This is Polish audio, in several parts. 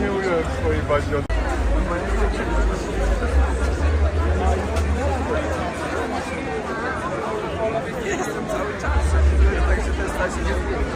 nie ująłem swojej bazi od... Jestem cały czas, także ten stan tak, się nie.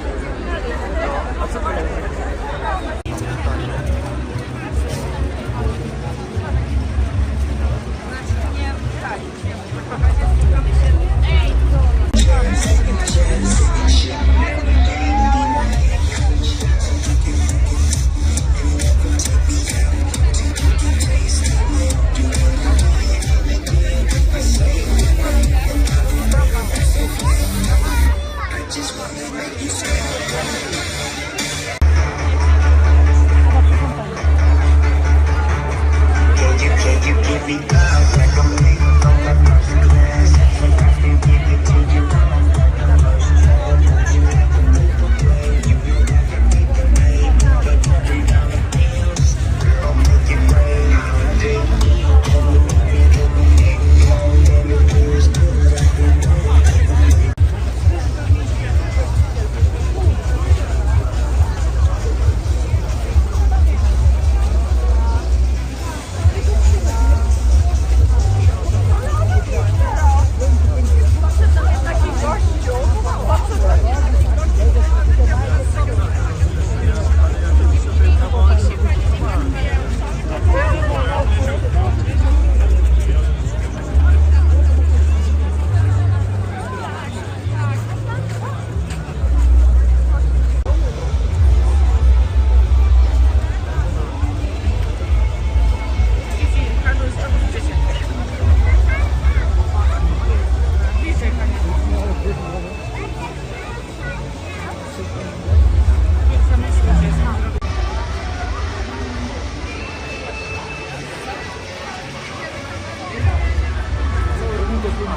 me down.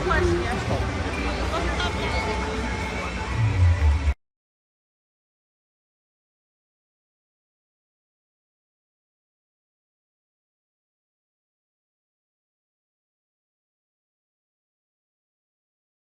换新牙